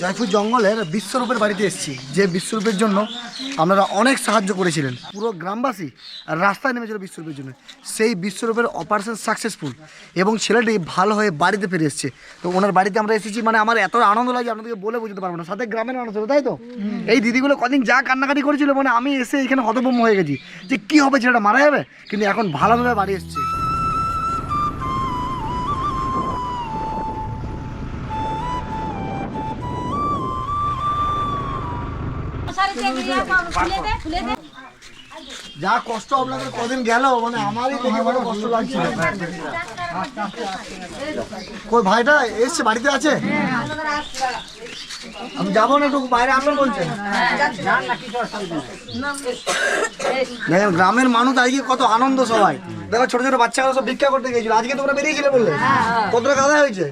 জয়পুর জঙ্গলের বিশ্বরূপের বাড়িতে এসেছি। যে বিশ্বরূপের জন্য আপনারা অনেক সাহায্য করেছিলেন। পুরো গ্রামবাসী রাস্তায় নেমেছিল বিশ্বরূপের জন্য। সেই বিশ্বরূপের অপারেশন সাকসেসফুল এবং ছেলেটি ভালো হয়ে বাড়িতে ফিরে এসেছে। তো ওনার বাড়িতে আমরা এসেছি মানে আমার এত আনন্দ লাগে, আপনাদেরকে বলে বুঝতে পারব না। সাথে গ্রামের মানুষ তাই তো? এই দিদিগুলো কদিন যা কান্নাকাটি করেছিল মানে আমি এসে এখানে হতভম্ব হয়ে গেছি যে কী হবে, ছেলেটা মারা যাবে? কিন্তু এখন ভালোভাবে বাড়ি এসছে। যা কষ্ট আপনাদের কদিন গেল মানে আমারই দেখে বড় কষ্ট লাগছিল। কই ভাইটা এসছে, বাড়িতে আছে? আমি যাব না একটু, বাইরে আপনার বলছেন দেখেন, গ্রামের মানুষ আজকে কত আনন্দ সবাই। দেখো, ছোট ছোট বাচ্চাগুলো সব ভিক্ষা করতে গেছিল আজকে তোমরা বেরিয়েছিলে বললে। কতটা কাদা হয়েছে?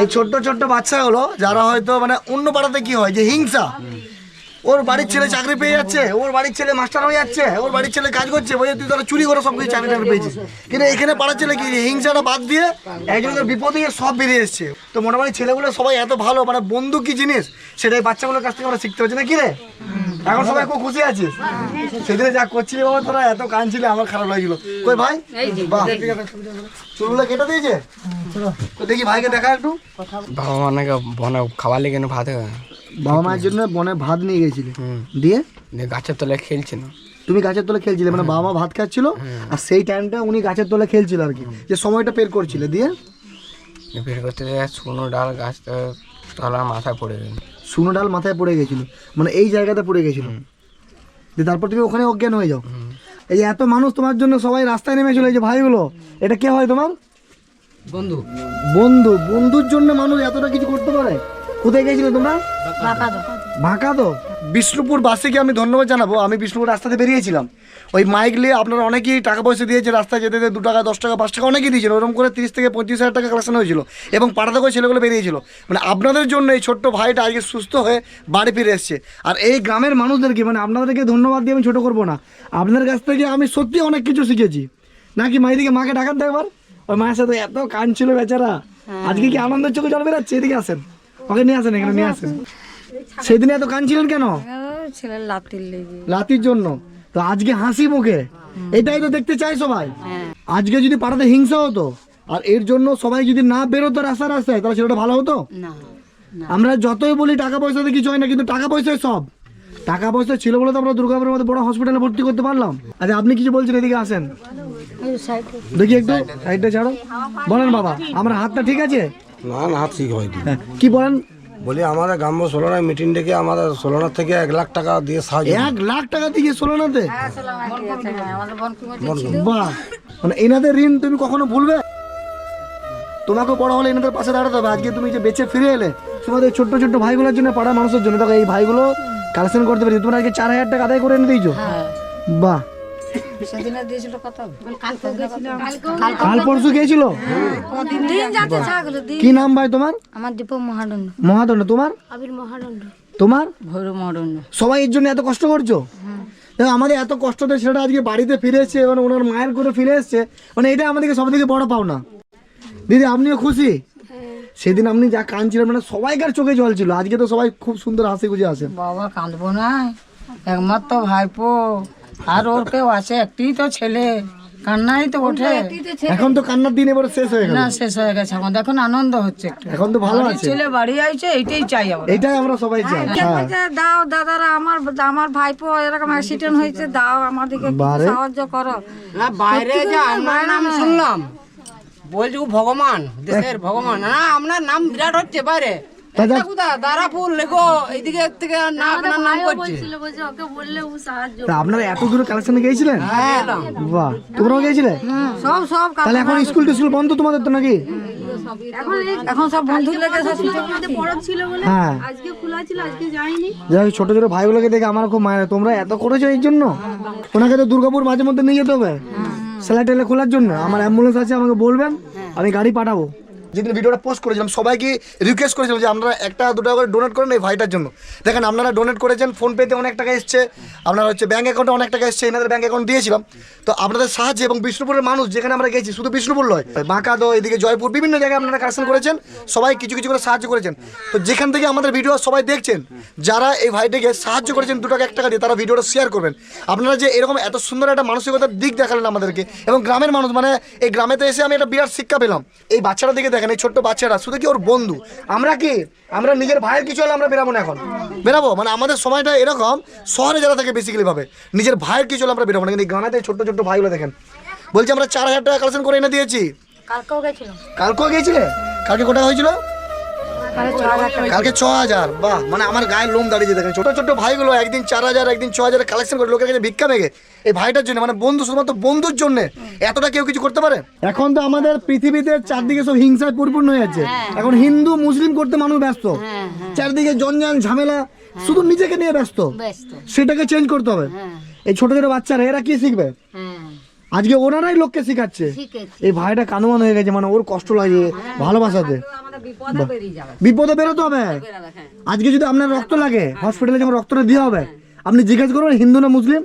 এই ছোট্ট ছোট্ট বাচ্চাগুলো, যারা হয়তো মানে অন্য পাড়াতে কি হয়, যে হিংসা ওর বাড়ির ছেলে চাকরি পেয়ে যাচ্ছে ওর বাড়ির ছেলে মাস্টার হয়ে যাচ্ছে ওর বাড়ির ছেলে কাজ করছে বলে তুই তারা চুরি করে সব কিছু চাকরি টাকরি পেয়েছিস। কিন্তু এখানে পাড়ার ছেলে কি হিংসাটা বাদ দিয়ে একজনের বিপদে সব বেরিয়ে এসছে। তো মোটামুটি ছেলেগুলো সবাই এত ভালো মানে বন্ধু কি জিনিস সেটাই বাচ্চাগুলোর কাছ থেকে আমরা শিখতে পারছি না কি রে? এখন সবাই খুব খুশি আছিস? সেদিনে যা করছিলি বাবা তোরা এত কাঁদছিলি আমার খারাপ লাগছিল। কই ভাই? বাহ। চুলগুলো কেটে দিয়েছে? তো দেখি ভাইকে দেখা একটু। বাবা মাকে বনে খাবার লেগে না ভাত। বাবা মায়ের জন্য বনে ভাত নিয়ে গেছিলি। দিয়ে? গাছের তলায় খেলছে না তুমি গাছের তলে খেলছিলে মানে বাবা মা ভাত খাচ্ছিল আর সেই টাইমটা উনি গাছের তলে খেলছিল আর কি। যে সময়টা বের করছিলে দিয়ে? বের করতে শুকনো ডাল গাছ তলার মাথায় পড়ে গেল। শুনো ডাল মাথায় পড়ে গেছিল মানে এই জায়গাতে পড়ে গেছিল। দিয়ে তারপর তুমি ওখানে অজ্ঞান হয়ে যাও। এই যে এত মানুষ তোমার জন্য সবাই রাস্তায় নেমেছিল এই যে ভাইগুলো এটা কে হয় তোমার? বন্ধু। বন্ধু বন্ধুর জন্য মানুষ এতটা কিছু করতে পারে? কোথায় গেছিলে তোমরা? বাঁকা তো বিষ্ণুপুর বাসীকে আমি ধন্যবাদ জানাব। আমি বিষ্ণুপুর রাস্তাতে বেরিয়েছিলাম। ওই মাইক নিয়ে আপনারা অনেকেই টাকা পয়সা দিয়েছে রাস্তায় যেতে যেতে দু টাকা দশ টাকা পাঁচ টাকা অনেকেই দিয়েছিল। ওরকম করে তিরিশ থেকে পঁচিশ হাজার টাকা কালেকশন হয়েছিল এবং পাড়া থেকে ছেলেগুলো বেরিয়েছিল। মানে আপনাদের জন্য এই ছোট্ট ভাইটা আজকে সুস্থ হয়ে বাড়ি ফিরে এসছে। আর এই গ্রামের মানুষদেরকে মানে আপনাদেরকে ধন্যবাদ দিয়ে আমি ছোটো করব না। আপনাদের কাছ থেকে আমি সত্যি অনেক কিছু শিখেছি। নাকি মাইদিকে মাকে ডাকান তো একবার? ওই মায়ের সাথে এত কান ছিল বেচারা। আজকে কি আনন্দের চোখে জল বেরাচ্ছে? এদিকে আসেন। ওকে নিয়ে আসেন এখানে নিয়ে আসেন। সেদিনে এত কাঁদছিলেন কেন? ছেলের লাতির লেগে। লাতির জন্য। তো আজকে হাসি মুখে এটাই তো দেখতে চাই সবাই। আজকে যদি পাড়াতে হিংসা হতো আর এর জন্য সবাই যদি না বেরোতো রাস্তা রাস্তায় তাহলে সেটা ভালো হতো? আমরা যতই বলি টাকা পয়সাতে কিছু হয় না কিন্তু টাকা পয়সায় সব। টাকা পয়সা ছিল বলে তো আমরা দুর্গাপুরের মধ্যে বড় হসপিটালে ভর্তি করতে পারলাম। আচ্ছা আপনি কিছু বলছেন এদিকে আসেন। দেখি একটু সাইডটা ছাড়ো। বলেন বাবা আমার হাতটা ঠিক আছে? না না ঠিক হয়নি। হ্যাঁ, কি বলেন? বলি আমাদের গ্রাম্য সোলনায় মিটিং ডেকে আমাদের সোলনার থেকে এক লাখ টাকা দিয়ে সাহায্য এক লাখ টাকা দিয়ে ষোলোনাতে? আমাদের বন বাহ মানে এনাদের ঋণ তুমি কখনো ভুলবে? তোমাকে বড় হলে এনাদের পাশে দাঁড়াতে হবে। আজকে তুমি যে বেঁচে ফিরে এলে তোমাদের ছোট্ট ছোট্ট ভাইগুলোর জন্য পাড়ার মানুষের জন্য দেখো এই ভাইগুলো কালেকশন করতে পারি তোমরা আজকে চার হাজার টাকা আদায় করে এনে দিয়েছ। বাহ। সেদিনে দিয়েছিল কত? কাল পরশু গিয়েছিল কি নাম ভাই তোমার? আমার দীপ মহাদণ্ড মহাদণ্ড তোমার? আবির মহাদণ্ড তোমার? ভৈরব মহাদণ্ড সবাই এর জন্য এত কষ্ট করছ? দেখো আমাদের এত কষ্টতে ছেলেটা আজকে বাড়িতে ফিরে এসছে মানে ওনার মায়ের করে ফিরে এসছে মানে এটা আমাদেরকে সব থেকে বড় পাওনা। দিদি আপনিও খুশি? সেদিন আপনি যা কাঁদছিলেন মানে সবাইকার চোখে জল ছিল। আজকে তো সবাই খুব সুন্দর হাসি খুঁজে আসেন বাবা কাঁদবো না। একমাত্র ভাইপো। আর ওর কেউ আছে একটি তো ছেলে। কান্নাই তো ওঠে। এখন তো কান্নার দিন এবার শেষ হয়ে গেল। না শেষ হয়ে গেছে আমাদের এখন আনন্দ হচ্ছে একটু। এখন তো ভালো আছে। ছেলে বাড়ি আইছে এইটাই চাই আমরা। এটাই আমরা সবাই চাই। হ্যাঁ বলছে, দাও দাদারা আমার আমার ভাইপো এরকম অ্যাক্সিডেন্ট হয়েছে দাও আমাদেরকে কিছু সাহায্য করো। না বাইরে যে আমার নাম শুনলাম বলছি ভগবান দেশের ভগবান। না আপনার নাম বিরাট হচ্ছে বাইরে। আপনার এত দূরে কালেকশনে গিয়েছিলেন? হ্যাঁ। বাহ তোমরাও গিয়েছিলে? সব সব তাহলে এখন স্কুল টিস্কুল বন্ধ তোমাদের তো নাকি? হ্যাঁ। আজকে খোলা ছিল আজকে যাইনি যাই হোক, ছোট ছোট ভাইগুলোকে দেখে আমার খুব মায়ের তোমরা এত করেছ এই জন্য? ওনাকে তো দুর্গাপুর মাঝে মধ্যে নিয়ে যেতে হবে। স্যালাইটেলে খোলার জন্য। আমার অ্যাম্বুলেন্স আছে আমাকে বলবেন আমি গাড়ি পাঠাবো। যেদিন ভিডিওটা পোস্ট করেছিলাম, সবাইকে রিকোয়েস্ট করেছিলাম যে আপনারা একটা দু টাকা করে ডোনেট করেন এই ভাইটার জন্য। দেখেন, আপনারা ডোনেট করেছেন ফোনপেতে অনেক টাকা এসছে, আপনারা হচ্ছে ব্যাঙ্ক অ্যাকাউন্টে অনেক টাকা এসছে, এনাদের ব্যাঙ্ক অ্যাকাউন্ট দিয়েছিলাম। তো আপনাদের সাহায্যে এবং বিষ্ণুপুরের মানুষ যেখানে আমরা গেছি, শুধু বিষ্ণুপুর নয় বাঁকাদো এদিকে জয়পুর, বিভিন্ন জায়গায় আপনারা কালেকশন করেছেন, সবাই কিছু কিছু করে সাহায্য করেছেন। তো যেখান থেকে আমাদের ভিডিও সবাই দেখছেন, যারা এই ভাইটাকে সাহায্য করেছেন দু টাকা এক টাকা দিয়ে, তারা ভিডিওটা শেয়ার করবেন। আপনারা যে এরকম এত সুন্দর একটা মানসিকতার দিক দেখালেন আমাদেরকে, এবং গ্রামের মানুষ মানে এই গ্রামেতে এসে আমি একটা বিরাট শিক্ষা পেলাম। এই বাচ্চাটা দিকে দেখেন এই ছোট্ট বাচ্চারা শুধু কি ওর বন্ধু? আমরা কি? আমরা নিজের ভাইয়ের কিছু হলে আমরা বেরাবো না এখন? বেরাবো? মানে আমাদের সময়টা এরকম শহরে যারা থাকে বেসিক্যালি ভাবে নিজের ভাইয়ের কিছু হলে আমরা বেরাবো না। কিন্তু এই গ্রামেতে ছোট্ট ছোট্ট ভাইগুলো দেখেন বলছি আমরা চার হাজার টাকা কালেকশন করে এনে দিয়েছি। কালকেও গেছিল কালকেও গেছিলে কালকে কোটা হয়েছিল? কালকে ছ হাজার বাহ মানে আমার গায়ে লোম দাঁড়িয়ে দেখেন। ছোট ছোট ভাইগুলো একদিন চার হাজার একদিন ছ হাজার কালেকশন করে লোকের কাছে ভিক্ষা মেগে। এই ভাইটার জন্য মানে বন্ধু শুধুমাত্র বন্ধুর জন্য এতটা কেউ কিছু করতে পারে? এখন তো আমাদের পৃথিবীতে চারদিকে সব হিংসায় পরিপূর্ণ হয়ে যাচ্ছে। এখন হিন্দু মুসলিম করতে মানুষ ব্যস্ত। চারদিকে জঞ্জাল ঝামেলা শুধু নিজেকে নিয়ে ব্যস্ত। ব্যস্ত। সেটাকে চেঞ্জ করতে হবে। এই ছোট ছোট বাচ্চারা এরা কি শিখবে? হ্যাঁ। আজকে ওনারাই লোককে শিখাচ্ছে। এই ভাইটা কানুমান হয়ে গেছে মানে ওর কষ্ট লাগে ভালোবাসাতে। বিপদে বেরোতে হবে? আজকে যদি আপনার রক্ত লাগে হসপিটালে যখন রক্তটা দেওয়া হবে আপনি জিজ্ঞেস করবেন হিন্দু না মুসলিম?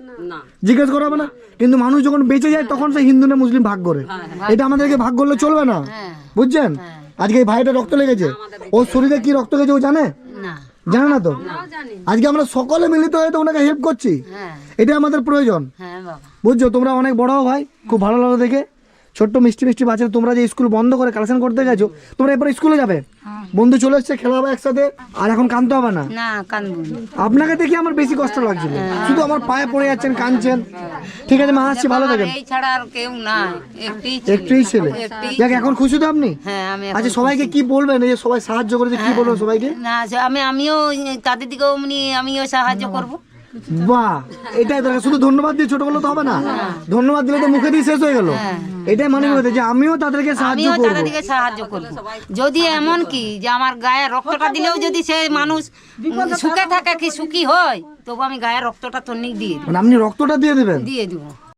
জিজ্ঞেস করা হবে না? কিন্তু মানুষ যখন বেঁচে যায় তখন সে হিন্দু না মুসলিম ভাগ করে। এটা আমাদেরকে ভাগ করলে চলবে না। বুঝছেন? আজকে এই ভাইটা রক্ত লেগেছে। ওর শরীরে কি রক্ত গেছে ও জানে? জানে না তো? আজকে আমরা সকলে মিলিত হয়ে তো ওনাকে হেল্প করছি। হ্যাঁ। এটা আমাদের প্রয়োজন। হ্যাঁ বুঝছ? তোমরা অনেক বড় ভাই। খুব ভালো লাগল দেখে। ছোট্ট মিষ্টি মিষ্টি বাচ্চা তোমরা যে স্কুল বন্ধ করে কালেকশন করতে গেছো তোমরা এরপর স্কুলে যাবে। বন্ধু চলে এসছে খেলা হবে একসাথে আর এখন কানতে হবে না। আপনাকে দেখে আমার বেশি কষ্ট লাগছিল। শুধু আমার পায়ে পড়ে যাচ্ছেন কানছেন ঠিক আছে মা আসছি ভালো থাকেন। একটুই ছেলে। দেখ এখন খুশি তো আপনি? হ্যাঁ আচ্ছা সবাইকে কি বলবেন? এই যে সবাই সাহায্য করেছে কি বলবেন সবাইকে? না আমি আমিও তাদের দিকেও এমনি আমিও সাহায্য করব। বাহ এটাই দরকার। শুধু ধন্যবাদ দিয়ে ছোট বললে তো হবে না। ধন্যবাদ দিলে তো মুখে দিয়ে শেষ হয়ে গেল। এটাই মানে হতে যে আমিও তাদেরকে সাহায্য করব। তাদেরকে সাহায্য করব। যদি এমন কি যে আমার গায়ে রক্তটা দিলেও যদি সে মানুষ সুখে থাকে কি সুখী হয় তবু আমি গায়ে রক্তটা তো নিয়ে দিয়ে মানে আপনি রক্তটা দিয়ে দেবেন? দিয়ে দেবো।